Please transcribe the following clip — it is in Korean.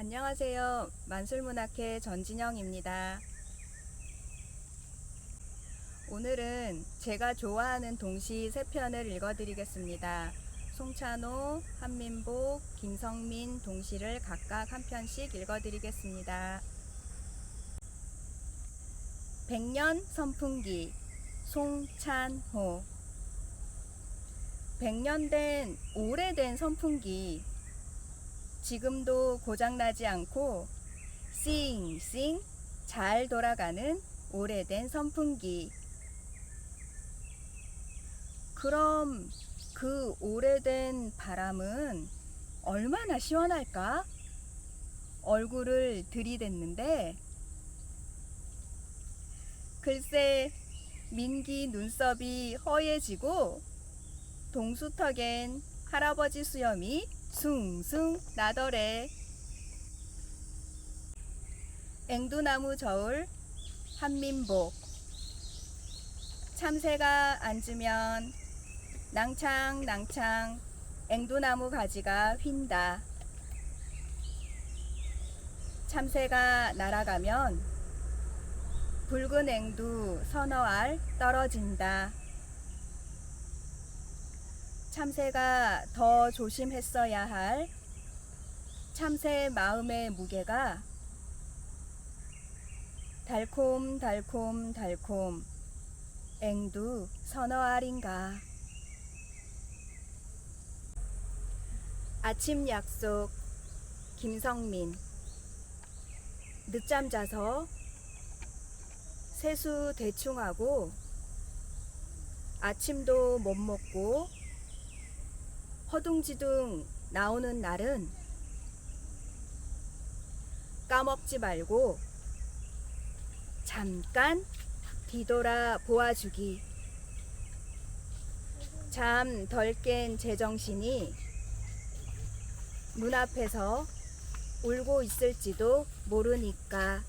안녕하세요. 만술문학회 전진영입니다. 오늘은 제가 좋아하는 동시 세 편을 읽어드리겠습니다. 송찬호, 한민복, 김성민 동시를 각각 한 편씩 읽어드리겠습니다. 백년 선풍기 송찬호 백년 된 오래된 선풍기 지금도 고장나지 않고 싱싱 잘 돌아가는 오래된 선풍기. 그럼 그 오래된 바람은 얼마나 시원할까? 얼굴을 들이댔는데 글쎄 민기 눈썹이 허해지고 동수턱엔 할아버지 수염이 숭숭 나더래. 앵두나무 저울 한민복 참새가 앉으면 낭창 낭창 앵두나무 가지가 휜다. 참새가 날아가면 붉은 앵두 서너 알 떨어진다. 참새가 더 조심했어야 할 참새 마음의 무게가 달콤 달콤 달콤. 앵두 서너 알인가? 아침 약속 김성민. 늦잠 자서 세수 대충 하고 아침도 못 먹고 허둥지둥 나오는 날은 까먹지 말고 잠깐 뒤돌아 보아주기. 잠 덜 깬 제정신이 눈앞에서 울고 있을지도 모르니까.